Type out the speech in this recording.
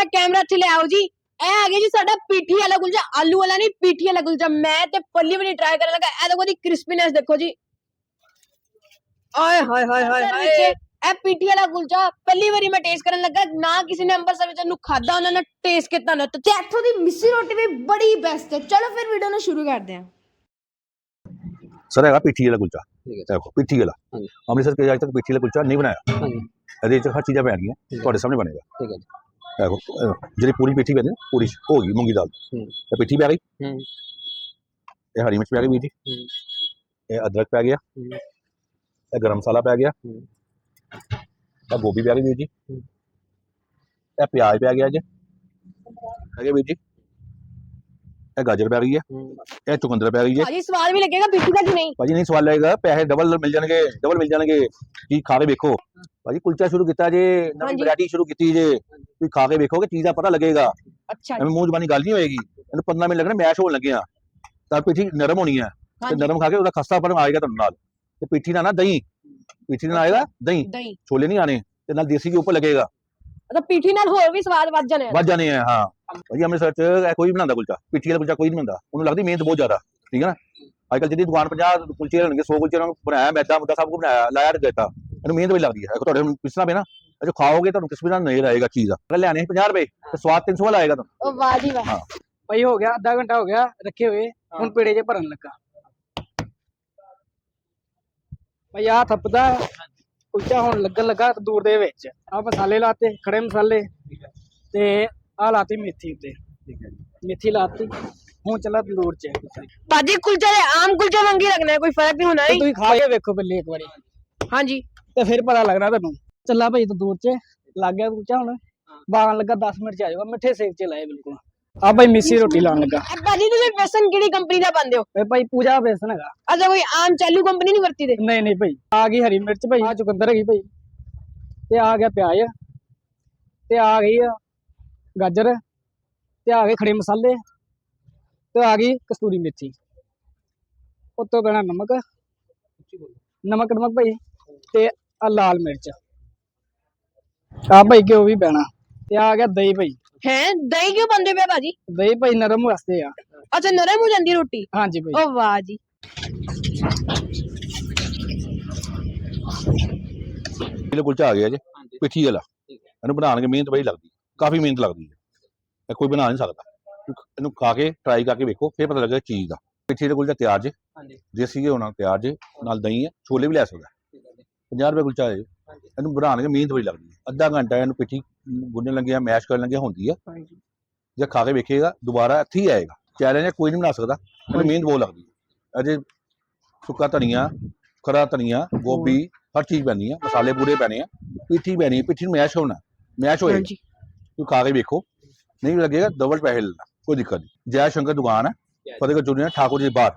ਇਹ ਕੈਮਰਾ ਇੱਥੇ ਲੈ ਆਓ ਜੀ ਇਹ ਆ ਗਿਆ ਜੀ ਸਾਡਾ ਪੀਠੀ ਵਾਲਾ ਕੁਲਚਾ ਆਲੂ ਵਾਲਾ ਨਹੀਂ ਪੀਠੀ ਵਾਲਾ ਕੁਲਚਾ ਮੈਂ ਤੇ ਪੱਲੀ ਵੀ ਨਹੀਂ ਟਰਾਈ ਕਰਨ ਲੱਗਾ ਇਹ ਦੇਖੋ ਦੀ ਕ੍ਰਿਸਪੀਨੈਸ ਦੇਖੋ ਜੀ ਆਏ ਹਾਏ ਹਾਏ ਹਾਏ ਹਾਏ ਇਹ ਪੀਠੀ ਵਾਲਾ ਕੁਲਚਾ ਪਹਿਲੀ ਵਾਰੀ ਮੈਂ ਟੇਸਟ ਕਰਨ ਲੱਗਾ ਨਾ ਕਿਸੇ ਨੇ ਅੰਮ੍ਰਿਤਸਰ ਵਿੱਚ ਇਹਨੂੰ ਖਾਦਾ ਉਹਨਾਂ ਨੇ ਟੇਸਟ ਕੀਤਾ ਨਾ ਤੇ ਤੇ ਇੱਥੋਂ ਦੀ ਮਿੱਸੀ ਰੋਟੀ ਵੀ ਬੜੀ ਬੈਸਟ ਹੈ ਚਲੋ ਫਿਰ ਵੀਡੀਓ ਨੂੰ ਸ਼ੁਰੂ ਕਰਦੇ ਹਾਂ ਸਰ ਹੈਗਾ ਪਿੱਠੀ ਵਾਲਾ ਕੁਲਚਾ ਠੀਕ ਹੈ ਦੇਖੋ ਪਿੱਠੀ ਵਾਲਾ ਹਾਂਜੀ। ਅੰਮ੍ਰਿਤਸਰ ਕੇ ਅੱਜ ਤੱਕ ਪਿੱਠੀ ਵਾਲਾ ਕੁਲਚਾ ਨਹੀਂ ਬਣਾਇਆ ਹਾਂਜੀ ਇਹਦੇ ਵਿੱਚ ਹਰ ਚੀਜ਼ਾਂ ਪੈਣਗੀਆਂ ਹੈ। ਤੁਹਾਡੇ ਸਾਹਮਣੇ ਬਣੇਗਾ ਠੀਕ ਹੈ ਜੀ ਦੇਖੋ ਅਹ ਜਿਹੜੀ ਪੂਰੀ ਪਿੱਠੀ ਪੈਂਦੀ ਨਾ ਪੂਰੀ ਹੋ ਗਈ ਮੂੰਗੀ ਦਾਲ ਹੂੰ। ਇਹ ਪਿੱਠੀ ਪੈ ਗਈ ਹੂੰ ਇਹ ਹਰੀ ਮਿਰਚ ਪੈ ਗਈ ਵੀਰ ਜੀ ਹੂੰ। ਇਹ ਅਦਰਕ ਪੈ ਗਿਆ ਹੂੰ। ਇਹ ਗਰਮ ਮਸਾਲਾ ਪੈ ਗਿਆ ਹੂੰ। ਇਹ ਗੋਭੀ ਪੈ ਗਈ ਵੀਰ ਜੀ ਹੂੰ। ਇਹ ਪਿਆਜ਼ ਪੈ ਗਿਆ ਜੀ ਹੈਗੇ ਵੀਰ ਜੀ ਇਹ ਗਾਜਰ ਪੈ ਗਈ ਹੈ ਹੂੰ ਇਹ ਚੁਕੰਦਰ ਪੈ ਗਈ ਹੈ ਭਾਜੀ ਸਵਾਦ ਵੀ ਲੱਗੇਗਾ ਪੀਠੀ ਦਾ ਕਿ ਨਹੀਂ ਭਾਜੀ ਨਹੀਂ ਸਵਾਲ ਲੱਗੇਗਾ ਪੈਸੇ ਡਬਲ ਮਿਲ ਜਾਣਗੇ ਡਬਲ ਮਿਲ ਜਾਣਗੇ ਕੀ ਖਾ ਕੇ ਵੇਖੋ ਭਾਜੀ ਕੁਲਚਾ ਸ਼ੁਰੂ ਕੀਤਾ ਜੇ ਨਵੀਂ ਹਾਂਜੀ। ਵੈਰਾਈਟੀ ਸ਼ੁਰੂ ਕੀਤੀ ਜੇ ਤੁਸੀਂ ਖਾ ਕੇ ਵੇਖੋਗੇ ਚੀਜ਼ ਦਾ ਪਤਾ ਲੱਗੇਗਾ। ਅੱਛਾ ਐਵੇਂ ਮੂੰਹ ਜ਼ਬਾਨੀ ਗੱਲ ਨਹੀਂ ਹੋਏਗੀ। ਇਹਨੂੰ 15 ਮਿੰਟ ਲੱਗਣੇ ਮੈਸ਼ ਹੋਣ ਲੱਗੇ ਆ ਤਾਂ ਪਿੱਠੀ ਨਰਮ ਹੋਣੀ ਹੈ ਤੇ ਹਾਂਜੀ। ਨਰਮ ਖਾ ਕੇ ਉਹਦਾ ਖਸਤਾਪਨ ਆਏਗਾ ਤੁਹਾਨੂੰ ਨਾਲ। ਤੇ ਪਿੱਠੀ ਨਾਲ ਨਾ ਦਹੀਂ। ਪਿੱਠੀ ਨਾਲ ਆਏਗਾ ਦਹੀਂ। ਦਹੀਂ। ਛੋਲੇ ਨਹੀਂ ਆਣੇ ਤੇ ਨਾਲ ਦੇਸੀ ਘਿਓ ਉੱਪਰ ਲੱਗੇਗਾ। ਤਾਂ ਪੀਠੀ ਨਾਲ ਹੋਰ ਵੀ ਸਵਾਦ ਵੱਧ ਜਾਣੇ ਆ। ਵੱਜ ਜਾਣੇ ਆ ਹਾਂ। ਭਾਜੀ ਅੰਮ੍ਰਿਤਸਰ ਚ ਇਹ ਕੋਈ ਵੀ ਬਣਾਉਂਦਾ ਕੁਲਚਾ। ਪਿੱਠੀ ਵਾਲਾ ਕੁਲਚਾ ਕੋਈ ਨਹੀਂ ਬਣਾਉਂਦਾ। ਉਹਨੂੰ ਲੱਗਦੀ ਮਿਹਨਤ ਬਹੁਤ ਜ਼ਿਆਦਾ। ਠੀਕ ਹੈ ਨਾ? ਅੱਜ ਕੱਲ੍ਹ ਜਿਹੜੀ ਦੁਕਾਨ 50 ਕੁਲਚੇ ਲੈਣਗੇ 100 ਕੁਲਚੇ ਨੂੰ ਬਣਾਇਆ ਮੈਦਾ ਮੁੱਦਾ ਸਭ ਕੁਝ ਬਣਾਇਆ ਲਾਇਆ ਤੇ ਦਿੱਤਾ। ਇਹਨੂੰ ਮਿਹਨਤ ਵੀ ਲੱਗਦੀ ਹੈ। ਤੁਹਾਡੇ ਹੁਣ ਪਿਸਣਾ ਨਾ ਜੋ ਖਾਓਗੇ ਤੁਹਾਨੂੰ ਕਿਸ ਵੀ ਨਾਲ ਨਹੀਂ ਆਏਗਾ ਚੀਜ਼ ਦਾ। ਲੈਣੇ 50 ਰੁਪਏ ਤੇ ਸਵਾਦ 300 ਵਾਲਾ ਆਏਗਾ ਤੁਹਾਨੂੰ। ਉਹ ਵਾਹ ਜੀ ਵਾਹ। ਭਾਈ ਹੋ ਗਿਆ ਅੱਧਾ ਘੰਟਾ ਹੋ ਗਿਆ ਰੱਖੇ ਹੋਏ ਹੁਣ ਪੇੜੇ 'ਚ ਭਰਨ ਲੱਗਾ। ਭਾਈ ਆ ਥੱਪਦਾ ਕੁਲਚਾ ਹੁਣ ਲੱਗਣ ਲੱਗਾ ਦੂਰ ਦੇ ਵਿੱਚ। ਆ ਮਸਾਲੇ ਲਾਤੇ ਖੜੇ ਮਸਾਲੇ। ਤੇ ਆ ਲਾਤੀ ਮੇਥੀ ਉੱਤੇ। ਮੇਥੀ ਲਾਤੀ। ਹੁਣ ਚੱਲਾ ਤੰਦੂਰ 'ਚ। ਭਾਜੀ ਕੁਲਚਾ ਆਮ ਕੁਲਚੇ ਵਾਂਗੀ ਲੱਗਣਾ ਹੈ, ਕੋਈ ਫ਼ਰਕ ਨਹੀਂ ਹੋਣਾ ਤੁਸੀਂ ਖਾ ਕੇ ਵੇਖੋ ਪਹਿਲੇ ਇੱਕ ਵਾਰੀ। ਹਾਂਜੀ। ਤੇ ਫਿਰ ਪਤਾ ਲੱਗਣਾ ਤੁਹਾਨੂੰ ਚੱਲਾ ਭਾਈ ਤੰਦੂਰ 'ਚ ਲੱਗ ਗਿਆ ਕੁਲਚਾ ਹੁਣ ਬਾਗਣ ਲੱਗਾ 10 ਮਿੰਟ 'ਚ ਆ ਜਾਊਗਾ ਮਿੱਠੇ ਸੇਕ 'ਚ ਲਾਏ ਬਿਲਕੁਲ ਆ ਭਾਈ ਮਿੱਸੀ ਰੋਟੀ ਲਾਉਣ ਲੱਗਾ ਇਹ ਭਾਜੀ ਤੁਸੀਂ ਬੇਸਨ ਕਿਹੜੀ ਕੰਪਨੀ ਦਾ ਪਾਉਂਦੇ ਹੋ ਇਹ ਭਾਈ ਪੂਜਾ ਬੇਸਨ ਹੈਗਾ ਅੱਛਾ ਕੋਈ ਆਮ ਚਾਲੂ ਕੰਪਨੀ ਨਹੀਂ ਵਰਤੀ ਦੇ ਨਹੀਂ ਨਹੀਂ ਭਾਈ ਆ ਗਈ ਹਰੀ ਮਿਰਚ ਭਾਈ ਆ ਚੁਕੰਦਰ ਹੈਗੀ ਭਾਈ ਤੇ ਆ ਗਿਆ ਪਿਆਜ਼ ਤੇ ਆ ਗਈ ਆ ਗਾਜਰ ਤੇ ਆ ਗਏ ਖੜੇ ਮਸਾਲੇ ਤੇ ਆ ਗਈ ਕਸਤੂਰੀ ਮੇਥੀ ਉਤੋਂ ਪੈਣਾ ਨਮਕ ਨਮਕ ਨਮਕ ਭਾਈ ਤੇ ਆ ਲਾਲ ਮਿਰਚ। ਆ ਭਾਈ ਘਿਓ ਵੀ ਪੈਣਾ। ਤੇ ਆ ਗਿਆ ਦਹੀਂ ਭਾਈ। ਹੈ ਦਹੀਂ ਕਿਉਂ ਪਾਉਂਦੇ ਪਏ ਭਾਜੀ? ਦਹੀਂ ਭਾਈ ਨਰਮ ਵਾਸਤੇ ਆ। ਅੱਛਾ ਨਰਮ ਹੋ ਜਾਂਦੀ ਰੋਟੀ? ਹਾਂਜੀ ਭਾਈ। ਉਹ ਵਾਹ ਜੀ। ਕਿਲੋ ਕੁਲਚਾ ਆ ਗਿਆ ਜੀ ਪਿੱਠੀ ਵਾਲਾ। ਇਹਨੂੰ ਬਣਾਉਣ ਕੇ ਮਿਹਨਤ ਬੜੀ ਲੱਗਦੀ ਹੈ। ਕਾਫੀ ਮਿਹਨਤ ਲੱਗਦੀ ਹੈ। ਇਹ ਕੋਈ ਬਣਾ ਨਹੀਂ ਸਕਦਾ। ਇਹਨੂੰ ਖਾ ਕੇ ਟਰਾਈ ਕਰਕੇ ਵੇਖੋ ਫਿਰ ਪਤਾ ਲੱਗੇਗਾ ਚੀਜ਼ ਦਾ। ਪਿੱਠੀ ਦਾ ਕੁਲਚਾ ਤਿਆਰ ਜੇ। ਹਾਂਜੀ। ਦੇਸੀ ਘਿਓ ਨਾਲ ਤਿਆਰ ਜੇ ਨਾਲ ਦਹੀਂ ਹੈ ਛੋਲੇ ਵੀ ਲੈ ਸਕਦਾ। 50 ਰੁਪਏ ਕੁਲਚਾ ਹੈ। ਇਹਨੂੰ ਬਣਾਉਣ ਕੇ ਮਿਹਨਤ ਬੜੀ ਲੱਗਦੀ ਹੈ। ਅੱਧਾ ਘੰਟਾ ਇਹਨੂੰ ਪਿੱਠੀ ਗੁੰਨਣ ਲੱਗਿਆ ਮੈਸ਼ ਕਰਨ ਲੱਗਿਆ ਹੁੰਦੀ ਹੈ ਹਾਂਜੀ। ਜੇ ਖਾ ਕੇ ਵੇਖੇਗਾ ਦੁਬਾਰਾ ਇੱਥੇ ਹੀ ਆਏਗਾ। ਚੈਲੰਜ ਹੈ ਕੋਈ ਨਹੀਂ ਬਣਾ ਸਕਦਾ। ਇਹਨੂੰ ਮਿਹਨਤ ਬਹੁਤ ਲੱਗਦੀ ਹੈ। ਅਜੇ ਸੁੱਕਾ ਧਨੀਆ ਖਰਾ ਧਨੀਆ ਗੋਭੀ ਹਰ। ਚੀਜ਼ ਪੈਣੀ ਹੈ ਮਸਾਲੇ ਪੂਰੇ ਪੈਣੇ ਆ। ਪਿੱਠੀ ਪੈਣੀ ਪਿੱਠੀ ਨੂੰ ਮੈਸ਼ ਹੋਣਾ। ਮੈਸ਼ ਹੋਏਗਾ। ਹਾਂਜੀ। ਤੂੰ ਖਾ ਕੇ ਵੇਖੋ। ਨਹੀਂ ਲੱਗੇਗਾ ਡਬਲ ਪੈਸੇ ਲੈਣਾ। ਕੋਈ ਦਿੱਕਤ ਨਹੀਂ। ਜੈ ਸ਼ੰਕਰ ਦੁਕਾਨ ਹੈ। ਫਤਿਹਗੜ੍ਹ ਚੂੜੀਆਂ ਠਾਕੁਰ ਜੀ ਬਾਹਰ।